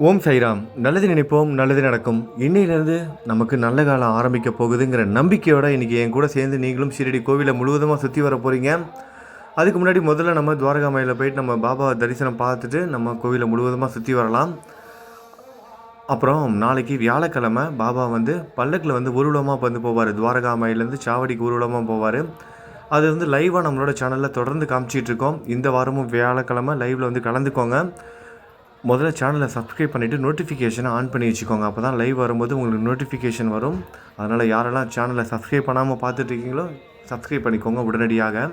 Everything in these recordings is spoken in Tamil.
ஓம் சைராம். நல்லது நினைப்போம் நல்லது நடக்கும். இன்னையிலேருந்து நமக்கு நல்ல காலம் ஆரம்பிக்க போகுதுங்கிற நம்பிக்கையோட இன்றைக்கி என் கூட சேர்ந்து நீங்களும் ஷிரடி கோவிலை முழுவதுமாக சுற்றி வர போகிறீங்க அதுக்கு முன்னாடி முதல்ல நம்ம துவாரகா மலையில் போயிட்டு நம்ம பாபா தரிசனம் பார்த்துட்டு நம்ம கோவிலை முழுவதுமாக சுற்றி வரலாம். அப்புறம் நாளைக்கு வியாழக்கிழமை பாபா வந்து பல்லக்கில் வந்து ஊர்வலமாக வந்து போவார். துவாரகா துவாரகாமாயிலேருந்து சாவடிக்கு ஊர்வலமாக போவார். அது வந்து லைவாக நம்மளோட சேனலில் தொடர்ந்து காமிச்சிட்டு இருக்கோம். இந்த வாரமும் வியாழக்கிழமை லைவில் வந்து கலந்துக்கோங்க. முதல்ல சேனலை சப்ஸ்கிரைப் பண்ணிவிட்டு நோட்டிஃபிகேஷனை ஆன் பண்ணி வச்சுக்கோங்க. அப்போ தான் லைவ் வரும்போது உங்களுக்கு நோட்டிஃபிகேஷன் வரும். அதனால் யாரெல்லாம் சேனலை சப்ஸ்கிரைப் பண்ணாமல் பார்த்துட்ருக்கீங்களோ சப்ஸ்கிரைப் பண்ணிக்கோங்க உடனடியாக.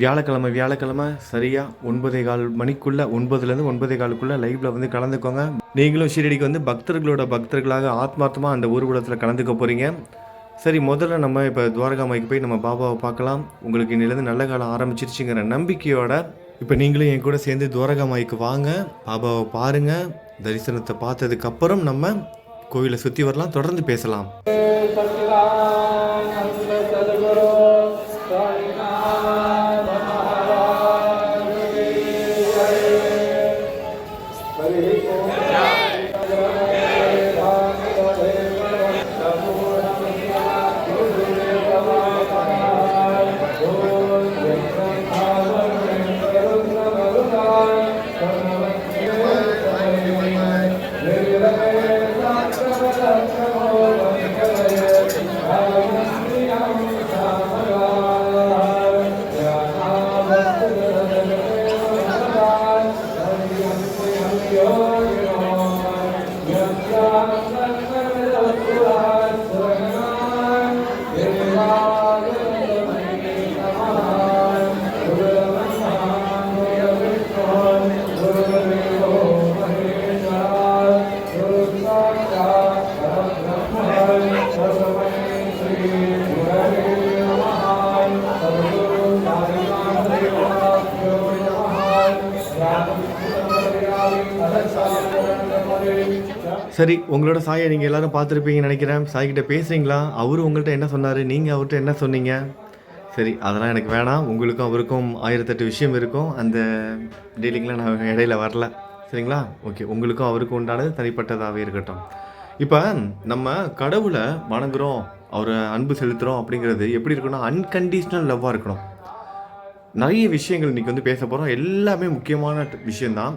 வியாழக்கிழமை வியாழக்கிழமை சரியாக ஒன்பதே கால் மணிக்குள்ளே ஒன்பதுலேருந்து ஒன்பதே காலுக்குள்ளே லைவில் வந்து கலந்துக்கோங்க. நீங்களும் ஷீரடிக்கு வந்து பக்தர்களோட பக்தர்களாக ஆத்மார்த்தமாக அந்த ஊர்வலத்தில் கலந்துக்க போகிறீங்க சரி முதல்ல நம்ம இப்போ துவாரகாமைக்கு போய் நம்ம பாபாவை பார்க்கலாம். உங்களுக்கு இன்னிலேருந்து நல்ல காலம் ஆரம்பிச்சிருச்சுங்கிற நம்பிக்கையோட இப்போ நீங்களும் என் கூட சேர்ந்து துவரகமாய்க்கு வாங்க பாபாவை பாருங்க. தரிசனத்தை பார்த்ததுக்கப்புறம் நம்ம கோயிலை சுற்றி வரலாம் தொடர்ந்து பேசலாம். சரி உங்களோட சாயை நீங்கள் எல்லாரும் பார்த்துருப்பீங்கன்னு நினைக்கிறேன். சாய்கிட்ட பேசுகிறீங்களா அவரு உங்கள்கிட்ட என்ன சொன்னார்? நீங்கள் அவர்கிட்ட என்ன சொன்னீங்க? சரி அதெல்லாம் எனக்கு வேணாம். உங்களுக்கும் அவருக்கும் ஆயிரத்தெட்டு விஷயம் இருக்கும். அந்த டீலிங்லாம் நான் இடையில வரல. சரிங்களா? ஓகே உங்களுக்கும் அவருக்கும் உண்டானது தனிப்பட்டதாகவே இருக்கட்டும். இப்போ நம்ம கடவுளை வணங்குகிறோம் அவரை அன்பு செலுத்துகிறோம் அப்படிங்கிறது எப்படி இருக்கணும் அன்கண்டிஷ்னல் லவ்வாக இருக்கணும். நிறைய விஷயங்கள் இன்றைக்கி வந்து பேச போகிறோம் எல்லாமே முக்கியமான விஷயந்தான்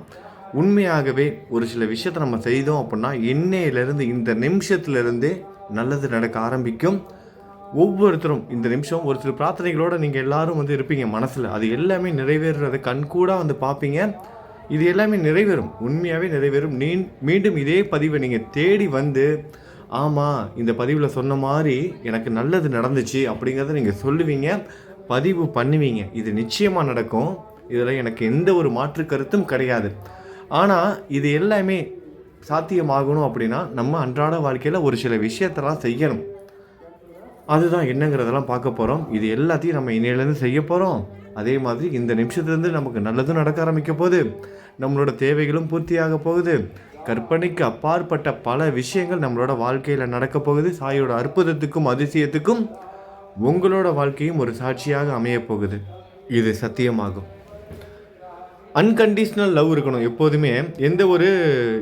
உண்மையாகவே ஒரு சில விஷயத்தை நம்ம செய்தோம் அப்படின்னா இன்னையிலேருந்து இந்த நிமிஷத்துலேருந்தே நல்லது நடக்க ஆரம்பிக்கும். ஒவ்வொருத்தரும் இந்த நிமிஷம் ஒரு சில பிரார்த்தனைகளோடு நீங்கள் எல்லாரும் வந்து இருப்பீங்க மனசில். அது எல்லாமே நிறைவேறுறத கண்கூடாக வந்து பார்ப்பீங்க. இது எல்லாமே நிறைவேறும். உண்மையாகவே நிறைவேறும். நீ மீண்டும் இதே பதிவை நீங்கள் தேடி வந்து ஆமாம் இந்த பதிவில் சொன்ன மாதிரி எனக்கு நல்லது நடந்துச்சு அப்படிங்கிறத நீங்கள் சொல்லுவீங்க. பதிவு பண்ணுவீங்க. இது நிச்சயமாக நடக்கும். இதில் எனக்கு எந்த ஒரு மாற்று கருத்தும் கிடையாது. ஆனால் இது எல்லாமே சாத்தியமாகணும் அப்படின்னா நம்ம அன்றாட வாழ்க்கையில் ஒரு சில விஷயத்தெல்லாம் செய்யணும். அதுதான் என்னங்கிறதெல்லாம் பார்க்க போகிறோம் இது எல்லாத்தையும் நம்ம இன்னையிலேருந்து செய்ய போகிறோம் அதே மாதிரி இந்த நிமிஷத்துலேருந்து நமக்கு நல்லதும் நடக்க ஆரம்பிக்க போகுது. நம்மளோட தேவைகளும் பூர்த்தியாக போகுது. கற்பனைக்கு அப்பாற்பட்ட பல விஷயங்கள் நம்மளோட வாழ்க்கையில் நடக்க போகுது. சாயோட அற்புதத்துக்கும் அதிசயத்துக்கும் உங்களோட வாழ்க்கையும் ஒரு சாட்சியாக அமையப் போகுது. இது சத்தியமாகும். அன்கண்டிஷ்னல் லவ் இருக்கணும். எப்போதுமே எந்த ஒரு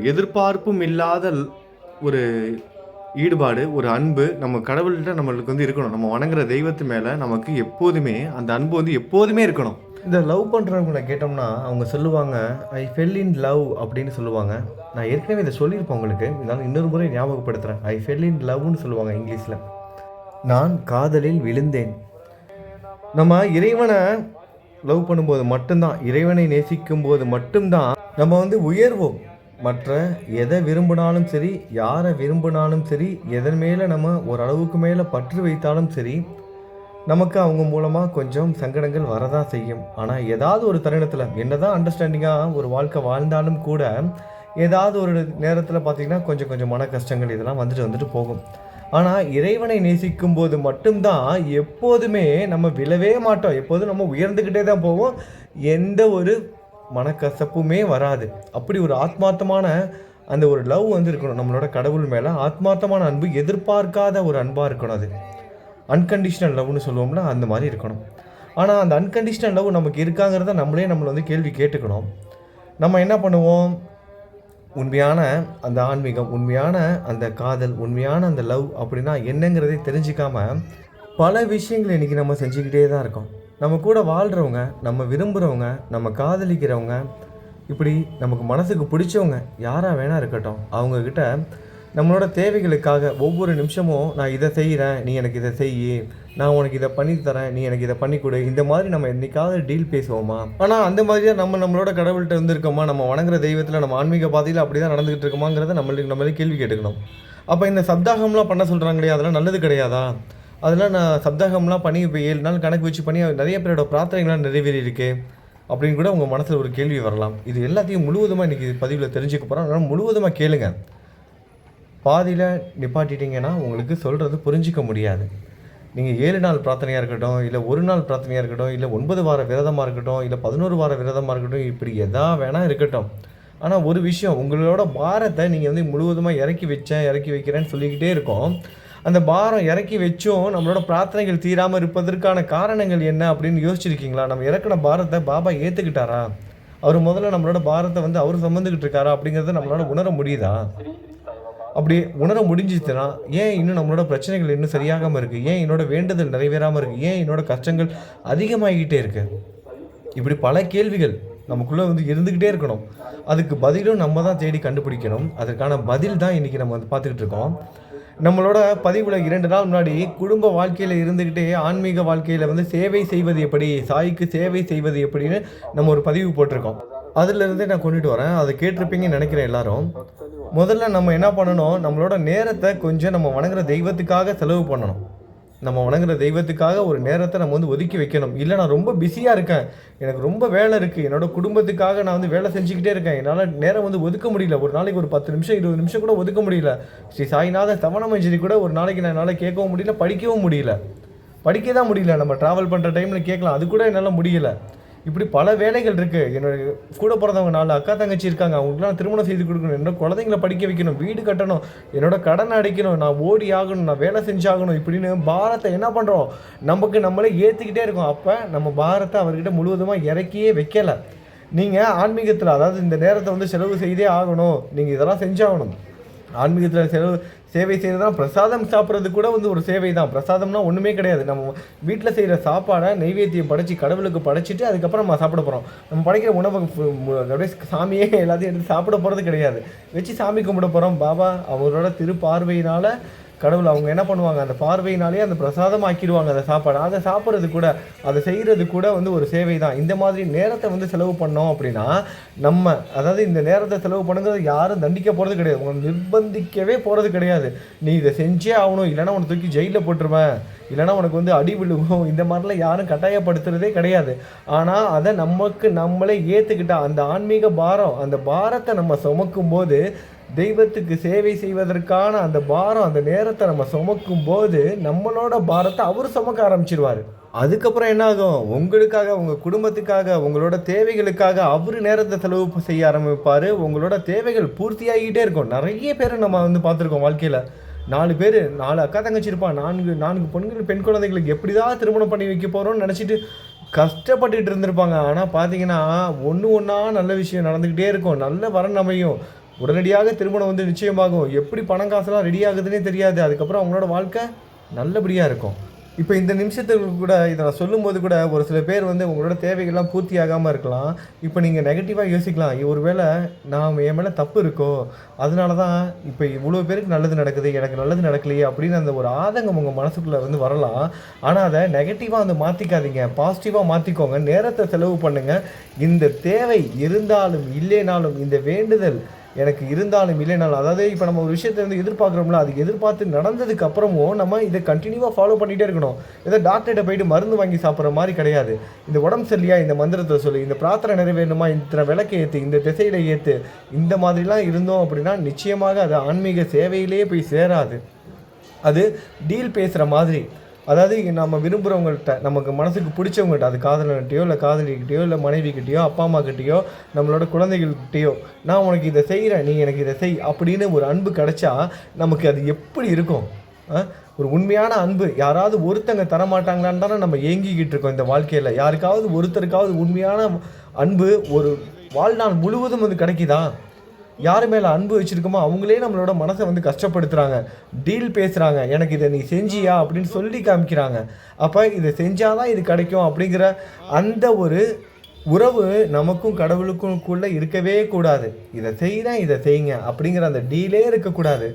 எதிர்பார்ப்பும் இல்லாத ஒரு ஈடுபாடு ஒரு அன்பு நம்ம கடவுள்கிட்ட நம்மளுக்கு வந்து இருக்கணும். நம்ம வணங்குற தெய்வத்து மேலே நமக்கு எப்போதுமே அந்த அன்பு வந்து எப்போதுமே இருக்கணும். இந்த லவ் பண்ணுறவங்களை கேட்டோம்னா அவங்க சொல்லுவாங்க ஐ ஃபெல் இன் லவ் அப்படின்னு சொல்லுவாங்க. நான் ஏற்கனவே இதை சொல்லியிருப்பேன் உங்களுக்கு. இதனால் இன்னொரு முறை ஞாபகப்படுத்துகிறேன் ஐ ஃபெல் இன் லவ்னு சொல்லுவாங்க இங்கிலீஷில். நான் காதலில் விழுந்தேன். நம்ம இறைவனை லவ் பண்ணும்போது மட்டும்தான் இறைவனை நேசிக்கும் போது மட்டும்தான் நம்ம வந்து உயர்வோம். மற்ற எதை விரும்பினாலும் சரி யாரை விரும்பினாலும் சரி எதன் மேலே நம்ம ஓரளவுக்கு மேலே பற்று வைத்தாலும் சரி நமக்கு அவங்க மூலமாக கொஞ்சம் சங்கடங்கள் வரதான் செய்யும். ஆனால் ஏதாவது ஒரு தருணத்தில் என்னதான் அண்டர்ஸ்டாண்டிங்காக ஒரு வாழ்க்கை வாழ்ந்தாலும் கூட ஏதாவது ஒரு நேரத்தில் பார்த்தீங்கன்னா கொஞ்சம் கொஞ்சம் மன கஷ்டங்கள் இதெல்லாம் வந்துட்டு வந்துட்டு போகும். ஆனால் இறைவனை நேசிக்கும் போது மட்டும்தான் எப்போதுமே நம்ம விழவே மாட்டோம். எப்போதும் நம்ம உயர்ந்துக்கிட்டே தான் போவோம். எந்த ஒரு மனக்கசப்புமே வராது. அப்படி ஒரு ஆத்மார்த்தமான அந்த ஒரு லவ் வந்து இருக்கணும் நம்மளோட கடவுள் மேலே ஆத்மார்த்தமான அன்பு எதிர்பார்க்காத ஒரு அன்பாக இருக்கணும் அது. அன்கண்டிஷனல் லவ்னு சொல்லுவோம்ல அந்த மாதிரி இருக்கணும். ஆனால் அந்த அன்கண்டிஷனல் லவ் நமக்கு இருக்காங்கிறத நம்மளே நம்மளை வந்து கேள்வி கேட்டுக்கணும். நம்ம என்ன பண்ணுவோம்? உண்மையான அந்த ஆன்மீகம் உண்மையான அந்த காதல் உண்மையான அந்த லவ் அப்படின்னா என்னங்கிறதை தெரிஞ்சுக்காம பல விஷயங்கள் இன்றைக்கி நம்ம செஞ்சுக்கிட்டே தான் இருக்கோம். நம்ம கூட வாழ்கிறவங்க நம்ம விரும்புகிறவங்க நம்ம காதலிக்கிறவங்க இப்படி நமக்கு மனசுக்கு பிடிச்சவங்க யாராக வேணா இருக்கட்டும். அவங்கக்கிட்ட நம்மளோட தேவைகளுக்காக ஒவ்வொரு நிமிஷமும் நான் இதை செய்கிறேன் நீ எனக்கு இதை செய்யி நான் உனக்கு இதை பண்ணி தரேன் நீ எனக்கு இதை பண்ணி கொடு. இந்த மாதிரி நம்ம என்னைக்காவது டீல் பேசுவோமா? ஆனால் அந்த மாதிரி தான் நம்ம நம்மளோட கடவுள்கிட்ட இருந்திருக்கோமா? நம்ம வணங்குற தெய்வத்தில் நம்ம ஆன்மீக பாதையில் அப்படி தான் நடந்துகிட்டு இருக்கோமாங்கிறத நம்மளுக்கு நம்மளே கேள்வி கேட்டுக்கணும். அப்போ இந்த சப்தாகம்லாம் பண்ண சொல்கிறாங்களே அதெல்லாம் நல்லது கிடையாதா? அதெல்லாம் நான் சப்தாகம்லாம் பண்ணி இப்போ ஏழு நாள் கணக்கு வச்சு பண்ணி நிறைய பேரோட பிரார்த்தனைகள்லாம் நிறைவேறி இருக்கு அப்படின்னு கூட உங்கள் மனசில் ஒரு கேள்வி வரலாம். இது எல்லாத்தையும் முழுவதுமாக இன்றைக்கி பதிவில் தெரிஞ்சுக்க போகிறோம் அதனால் முழுவதுமாக கேளுங்க. பாதியில் நிப்பாட்டிட்டீங்கன்னா உங்களுக்கு சொல்கிறது புரிஞ்சிக்க முடியாது. நீங்கள் ஏழு நாள் பிரார்த்தனையாக இருக்கட்டும் இல்லை ஒரு நாள் பிரார்த்தனையாக இருக்கட்டும் இல்லை ஒன்பது வார விரதமாக இருக்கட்டும் இல்லை பதினோரு வார விரதமாக இருக்கட்டும் இப்படி எதா வேணால் இருக்கட்டும். ஆனால் ஒரு விஷயம் உங்களோட பாரத்தை நீங்கள் வந்து முழுவதுமாக இறக்கி வச்சேன் இறக்கி வைக்கிறேன்னு சொல்லிக்கிட்டே இருக்கோம். அந்த பாரம் இறக்கி வச்சும் நம்மளோட பிரார்த்தனைகள் தீராமல் இருப்பதற்கான காரணங்கள் என்ன அப்படின்னு யோசிச்சிருக்கீங்களா? நம்ம இறக்குன பாரத்தை பாபா ஏற்றுக்கிட்டாரா அவர் முதல்ல நம்மளோட பாரத்தை வந்து அவர் சுமந்துக்கிட்டு இருக்காரா அப்படிங்கிறத நம்மளால உணர முடியுதா? அப்படி உணர முடிஞ்சிச்சுன்னா ஏன் இன்னும் நம்மளோட பிரச்சனைகள் இன்னும் சரியாகாமல் இருக்குது ஏன் என்னோட வேண்டுதல் நிறைவேறாமல் இருக்குது ஏன் என்னோட கஷ்டங்கள் அதிகமாகிக்கிட்டே இருக்கு? இப்படி பல கேள்விகள் நமக்குள்ளே வந்து இருந்துக்கிட்டே இருக்கணும். அதுக்கு பதிலும் நம்ம தான் தேடி கண்டுபிடிக்கணும். அதற்கான பதில் தான் இன்றைக்கி நம்ம வந்து பார்த்துக்கிட்டு இருக்கோம். நம்மளோட பதிவில் இரண்டு நாள் முன்னாடி குடும்ப வாழ்க்கையில் இருந்துக்கிட்டே ஆன்மீக வாழ்க்கையில் வந்து சேவை செய்வது எப்படி சாய்க்கு சேவை செய்வது எப்படின்னு நம்ம ஒரு பதிவு போட்டிருக்கோம். அதிலிருந்தே நான் கொண்டுட்டு வரேன். அதை கேட்டிருப்பீங்கன்னு நினைக்கிறேன் எல்லாரும். முதல்ல நம்ம என்ன பண்ணணும்? நம்மளோட நேரத்தை கொஞ்சம் நம்ம வணங்குற தெய்வத்துக்காக செலவு பண்ணணும். நம்ம வணங்குற தெய்வத்துக்காக ஒரு நேரத்தை நம்ம வந்து ஒதுக்கி வைக்கணும். இல்லை நான் ரொம்ப பிஸியாக இருக்கேன். எனக்கு ரொம்ப வேலை இருக்குது என்னோடய குடும்பத்துக்காக நான் வந்து வேலை செஞ்சுக்கிட்டே இருக்கேன். என்னால் நேரம் வந்து ஒதுக்க முடியல. ஒரு நாளைக்கு ஒரு பத்து நிமிஷம் இருபது நிமிஷம் கூட ஒதுக்க முடியல. ஸ்ரீ சாய்நாத தவணமஞ்சரி கூட ஒரு நாளைக்கு நான் என்னால் கேட்கவும் முடியல படிக்கவும் முடியல. படிக்க தான் முடியல. நம்ம ட்ராவல் பண்ணுற டைமில் கேட்கலாம். அது கூட என்னால் முடியல. இப்படி பல வேலைகள் இருக்குது என்னோட கூட பிறந்தவங்க நாலு அக்கா தங்கச்சி இருக்காங்க. அவங்களுக்குலாம் திருமணம் செய்து கொடுக்கணும். என்னோட குழந்தைங்கள படிக்க வைக்கணும். வீடு கட்டணும். என்னோட கடன் அடைக்கணும். நான் ஓடி ஆகணும். நான் வேலை செஞ்சாகணும். இப்படின்னு பாரத்தை என்ன பண்ணுறோம் நமக்கு நம்மளே ஏற்றுக்கிட்டே இருக்கோம். அப்போ நம்ம பாரத்தை அவர்கிட்ட முழுவதுமாக இறக்கியே வைக்கலை. நீங்கள் ஆன்மீகத்தில் அதாவது இந்த நேரத்தை வந்து செலவு செய்தே ஆகணும். நீங்கள் இதெல்லாம் செஞ்சாகணும். ஆன்மீகத்தில் செலவு சேவை செய்கிறதுனா பிரசாதம் சாப்பிட்றது கூட வந்து ஒரு சேவை தான் பிரசாதம்னா ஒன்றுமே கிடையாது. நம்ம வீட்டில் செய்கிற சாப்பாடை நெய்வேத்தியம் படைச்சி கடவுளுக்கு படைச்சிட்டு அதுக்கப்புறம் நம்ம சாப்பிட போகிறோம் நம்ம படைக்கிற உணவு அப்படியே சாமியே எல்லாத்தையும் எடுத்து சாப்பிட போகிறது கிடையாது. வச்சு சாமி கும்பிட போகிறோம் பாபா அவரோட திருப்பார்வையினால் கடவுள் அவங்க என்ன பண்ணுவாங்க? அந்த பார்வையினாலே அந்த பிரசாதம் ஆக்கிடுவாங்க அந்த சாப்பாடு. அதை சாப்பிட்றது கூட அதை செய்கிறது கூட வந்து ஒரு சேவை தான் இந்த மாதிரி நேரத்தை வந்து செலவு பண்ணோம் அப்படின்னா நம்ம அதாவது இந்த நேரத்தை செலவு பண்ணுங்கிறது யாரும் தண்டிக்க போகிறது கிடையாது. உங்களை நிர்பந்திக்கவே போகிறது கிடையாது. நீ இதை செஞ்சே ஆகணும். இல்லைன்னா உன்னை தூக்கி ஜெயிலில் போட்டுருவேன். இல்லைன்னா உனக்கு வந்து அடி விழுகும். இந்த மாதிரிலாம் யாரும் கட்டாயப்படுத்துறதே கிடையாது. ஆனால் அதை நமக்கு நம்மளே ஏற்றுக்கிட்டா அந்த ஆன்மீக பாரம் அந்த பாரத்தை நம்ம சுமக்கும் போது தெய்வத்துக்கு சேவை செய்வதற்கான அந்த பாரம் அந்த நேரத்தை நம்ம சுமக்கும் போது நம்மளோட பாரத்தை அவர் சுமக்க ஆரம்பிச்சிருவாரு. அதுக்கப்புறம் என்ன ஆகும் உங்களுக்காக உங்கள் குடும்பத்துக்காக உங்களோட தேவைகளுக்காக அவர் நேரத்தை செலவு செய்ய ஆரம்பிப்பார். உங்களோட தேவைகள் பூர்த்தியாகிட்டே இருக்கும். நிறைய பேர் நம்ம வந்து பார்த்துருக்கோம் வாழ்க்கையில். நாலு பேர் நாலு அக்கா தங்கச்சி இருப்பான் நான்கு நான்கு பெண்கள் பெண் குழந்தைகளுக்கு எப்படி தான் திருமணம் பண்ணி வைக்க போகிறோம்னு நினச்சிட்டு கஷ்டப்பட்டுட்டு இருந்திருப்பாங்க. ஆனால் பார்த்தீங்கன்னா ஒன்று ஒன்றா நல்ல விஷயம் நடந்துக்கிட்டே இருக்கும். நல்ல வரன் அமையும். உடனடியாக திருமணம் வந்து நிச்சயமாகும். எப்படி பணம் காசுலாம் ரெடி ஆகுதுன்னே தெரியாது. அதுக்கப்புறம் அவங்களோட வாழ்க்கை நல்லபடியாக இருக்கும். இப்போ இந்த நிமிஷத்துக்கு கூட இதை நான் சொல்லும்போது கூட ஒரு சில பேர் வந்து உங்களோட தேவைகள்லாம் பூர்த்தி ஆகாமல் இருக்கலாம். இப்போ நீங்கள் நெகட்டிவாக யோசிக்கலாம். ஒருவேளை நான் என் மேலே தப்பு இருக்கோ? அதனால தான் இப்போ இவ்வளோ பேருக்கு நல்லது நடக்குது. எனக்கு நல்லது நடக்கலையே அப்படின்னு அந்த ஒரு ஆதங்கம் உங்கள் மனசுக்குள்ளே வந்து வரலாம். ஆனால் அதை நெகட்டிவாக வந்து மாற்றிக்காதீங்க பாசிட்டிவாக மாற்றிக்கோங்க நேரத்தை செலவு பண்ணுங்கள் இந்த தேவை இருந்தாலும் இல்லைனாலும் இந்த வேண்டுதல் எனக்கு இருந்தாலும் இல்லைனாலும் அதாவது இப்போ நம்ம ஒரு விஷயத்தை வந்து எதிர்பார்க்குறோம்ல அது எதிர்பார்த்து நடந்ததுக்கு அப்புறமும் நம்ம இதை கண்டினியூவாக ஃபாலோ பண்ணிகிட்டே இருக்கணும். ஏதோ டாக்டர்கிட்ட போயிட்டு மருந்து வாங்கி சாப்பிட்ற மாதிரி கிடையாது. இந்த உடம்பு சரியா இந்த மந்திரத்தை சொல்லி. இந்த பிரார்த்தனை நிறைவேறணுமா? இத்தனை விளக்கு ஏற்று இந்த திசையில் ஏற்று இந்த மாதிரிலாம் இருந்தோம் அப்படின்னா நிச்சயமாக அது ஆன்மீக சேவையிலேயே போய் சேராது. அது டீல் பேசுகிற மாதிரி. அதாவது இங்கே நம்ம விரும்புகிறவங்கள்ட்ட நமக்கு மனசுக்கு பிடிச்சவங்கள்ட்ட அது காதலன்கிட்டயோ இல்லை காதலிக்கிட்டேயோ இல்லை மனைவிக்கிட்டேயோ அப்பா அம்மா கிட்டேயோ நம்மளோட குழந்தைகள்கிட்டயோ நான் உனக்கு இதை செய்கிறேன் நீ எனக்கு இதை செய் அப்படின்னு ஒரு அன்பு கிடைச்சா நமக்கு அது எப்படி இருக்கும்? ஒரு உண்மையான அன்பு. யாராவது ஒருத்தங்க தரமாட்டாங்களான்னு தானே நம்ம ஏங்கிக்கிட்டு இருக்கோம் இந்த வாழ்க்கையில். யாருக்காவது ஒருத்தருக்காவது உண்மையான அன்பு ஒரு வாழ்நாள் முழுவதும் வந்து கிடைக்குதா? யார் மேலே அன்பு வச்சுருக்கோமோ அவங்களே நம்மளோட மனசை வந்து கஷ்டப்படுத்துகிறாங்க டீல் பேசுகிறாங்க எனக்கு இதை நீ செஞ்சியா அப்படின்னு சொல்லி காமிக்கிறாங்க. அப்போ இதை செஞ்சாதான் இது கிடைக்கும் அப்படிங்கிற அந்த ஒரு உறவு நமக்கும் கடவுளுக்கும்குள்ளே இருக்கவே கூடாது. இதை செய்கிறேன் இதை செய்யுங்க அப்படிங்கிற அந்த டீலே இருக்கக்கூடாது.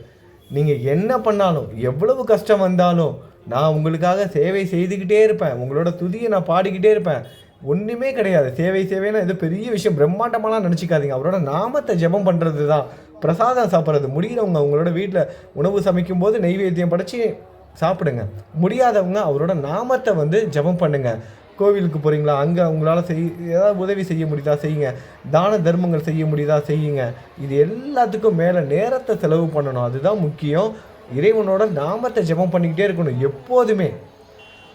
நீங்கள் என்ன பண்ணாலும் எவ்வளவு கஷ்டம் வந்தாலும் நான் உங்களுக்காக சேவை செய்துக்கிட்டே இருப்பேன். உங்களோட துதியை நான் பாடிக்கிட்டே இருப்பேன். ஒன்றுமே கிடையாது. சேவை சேவைன்னா இது பெரிய விஷயம். பிரம்மாண்டமாலாம் நினச்சிக்காதீங்க. அவரோட நாமத்தை ஜெபம் பண்ணுறது தான் பிரசாதம் சாப்பிட்றது. முடிகிறவங்க உங்களோட வீட்டில் உணவு சமைக்கும் போது நெய்வேத்தியம் படைச்சி சாப்பிடுங்க. முடியாதவங்க அவரோட நாமத்தை வந்து ஜெபம் பண்ணுங்கள் கோவிலுக்கு போகிறீங்களா அங்கே உங்களால் செய் ஏதாவது உதவி செய்ய முடியுதா? செய்யுங்க. தான தர்மங்கள் செய்ய முடியுதா? செய்யுங்க. இது எல்லாத்துக்கும் மேலே நேரத்தை செலவு பண்ணணும். அதுதான் முக்கியம். இறைவனோட நாமத்தை ஜெபம் பண்ணிக்கிட்டே இருக்கணும். எப்போதுமே.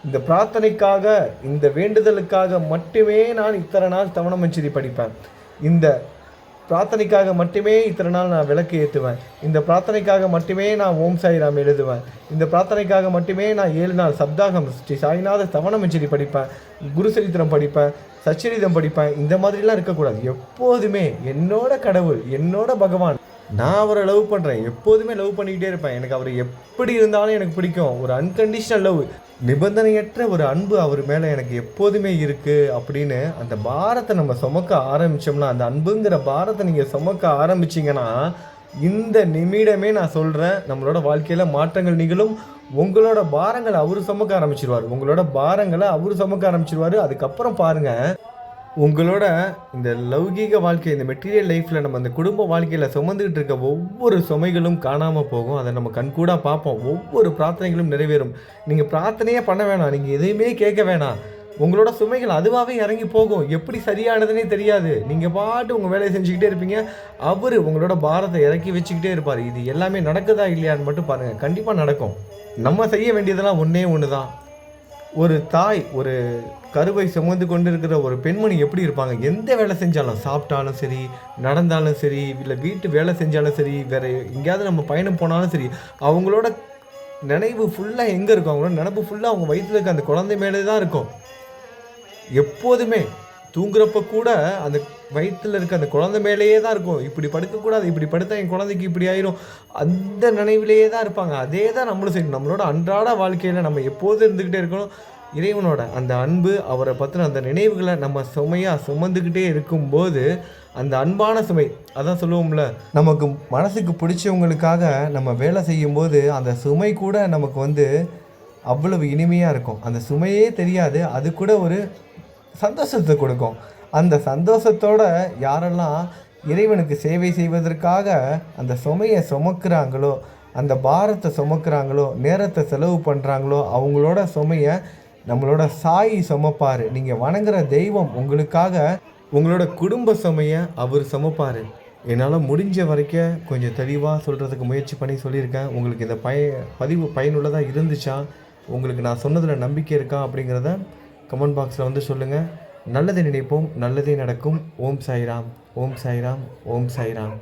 இந்த பிரார்த்தனைக்காக இந்த வேண்டுதலுக்காக மட்டுமே நான் இத்தனை நாள் தவணமஞ்சரி படிப்பேன். இந்த பிரார்த்தனைக்காக மட்டுமே இத்தனை நாள் நான் விளக்கு ஏற்றுவேன் இந்த பிரார்த்தனைக்காக மட்டுமே நான் ஓம் சாய்ராம் எழுதுவேன். இந்த பிரார்த்தனைக்காக மட்டுமே நான் ஏழு நாள் சப்தாகம் ஸ்ரீ சாய்நாத தவணமஞ்சரி படிப்பேன். குரு சரித்திரம் படிப்பேன். சச்சரிதம் படிப்பேன். இந்த மாதிரிலாம் இருக்கக்கூடாது. எப்போதுமே என்னோட கடவுள் என்னோட பகவான் நான் அவரை லவ் பண்ணுறேன் எப்போதுமே லவ் பண்ணிக்கிட்டே இருப்பேன். எனக்கு அவர் எப்படி இருந்தாலும் எனக்கு பிடிக்கும். ஒரு அன்கண்டிஷனல் லவ் நிபந்தனையற்ற ஒரு அன்பு அவர் மேலே எனக்கு எப்போதுமே இருக்குது அப்படின்னு அந்த பாரத்தை நம்ம சுமக்க ஆரம்பித்தோம்னா அந்த அன்புங்கிற பாரத்தை நீங்கள் சுமக்க ஆரம்பிச்சிங்கன்னா இந்த நிமிடமே நான் சொல்கிறேன் நம்மளோட வாழ்க்கையில் மாற்றங்கள் நிகழும். உங்களோட பாரங்களை அவர் சுமக்க ஆரம்பிச்சிருவார். உங்களோட பாரங்களை அவர் சுமக்க ஆரம்பிச்சிருவார். அதுக்கப்புறம் பாருங்கள் உங்களோட இந்த லௌகீக வாழ்க்கை இந்த மெட்டீரியல் லைஃப்பில் நம்ம அந்த குடும்ப வாழ்க்கையில் சுமந்துக்கிட்டு இருக்க ஒவ்வொரு சுமைகளும் காணாமல் போகும். அதை நம்ம கண்கூடாக பார்ப்போம். ஒவ்வொரு பிரார்த்தனைகளும் நிறைவேறும். நீங்கள் பிரார்த்தனையே பண்ண வேணாம். நீங்கள் எதையுமே கேட்க வேணாம். உங்களோட சுமைகள் அதுவாகவே இறங்கி போகும். எப்படி சரியானதுன்னே தெரியாது. நீங்கள் பாட்டு உங்கள் வேலையை செஞ்சுக்கிட்டே இருப்பீங்க. அவர் உங்களோட பாரத்தை இறக்கி வச்சுக்கிட்டே இருப்பார். இது எல்லாமே நடக்குதா இல்லையான்னு மட்டும் பாருங்கள் கண்டிப்பாக நடக்கும். நம்ம செய்ய வேண்டியதெல்லாம் ஒன்றே ஒன்று தான் ஒரு தாய் ஒரு கருவை சுமந்து கொண்டு இருக்கிற ஒரு பெண்மணி எப்படி இருப்பாங்க? எந்த வேலை செஞ்சாலும் சாப்பிட்டாலும் சரி நடந்தாலும் சரி இல்லை வீட்டு வேலை செஞ்சாலும் சரி வேறு எங்கேயாவது நம்ம பயணம் போனாலும் சரி அவங்களோட நினைவு ஃபுல்லாக எங்கே இருக்கும்? அவங்களோட நினப்பு ஃபுல்லாக அவங்க வயிற்றில் இருக்க அந்த குழந்தை மேலே தான் இருக்கும். எப்போதுமே தூங்குறப்ப கூட அந்த வயிற்றில் இருக்க அந்த குழந்தை மேலேயே தான் இருக்கும். இப்படி படுக்கக்கூடாது இப்படி படுத்தா என் குழந்தைக்கு இப்படி ஆயிரும். அந்த நினைவிலேயே தான் இருப்பாங்க. அதே தான் நம்மளும் செய்யணும் நம்மளோட அன்றாட வாழ்க்கையில் நம்ம எப்போதும் இருந்துக்கிட்டே இருக்கணும்? இறைவனோட அந்த அன்பு அவரை பற்றின அந்த நினைவுகளை நம்ம சுமையாக சுமந்துக்கிட்டே இருக்கும்போது அந்த அன்பான சுமை அதான் சொல்லுவோம்ல நமக்கு மனசுக்கு பிடிச்சவங்களுக்காக நம்ம வேலை செய்யும்போது அந்த சுமை கூட நமக்கு வந்து அவ்வளவு இனிமையாக இருக்கும். அந்த சுமையே தெரியாது. அது கூட ஒரு சந்தோஷத்தை கொடுக்கும். அந்த சந்தோஷத்தோட யாரெல்லாம் இறைவனுக்கு சேவை செய்வதற்காக அந்த சுமையை சுமக்கிறாங்களோ அந்த பாரத்தை சுமக்கிறாங்களோ நேரத்தை செலவு பண்ணுறாங்களோ அவங்களோட சுமையை நம்மளோட சாயி சுமப்பார். நீங்கள் வணங்குற தெய்வம் உங்களுக்காக உங்களோட குடும்ப சுமையை அவர் சுமப்பார். என்னால் முடிஞ்ச வரைக்கும் கொஞ்சம் தெளிவாக சொல்கிறதுக்கு முயற்சி பண்ணி சொல்லியிருக்கேன். உங்களுக்கு இந்த பய பதிவு பயனுள்ளதாக இருந்துச்சா? உங்களுக்கு நான் சொன்னதில் நம்பிக்கை இருக்கா? அப்படிங்கிறத கமெண்ட் பாக்ஸில் வந்து சொல்லுங்கள் நல்லதை நினைப்போம் நல்லதே நடக்கும். ஓம் சாய்ராம் ஓம் சாய்ராம் ஓம் சாய்ராம்.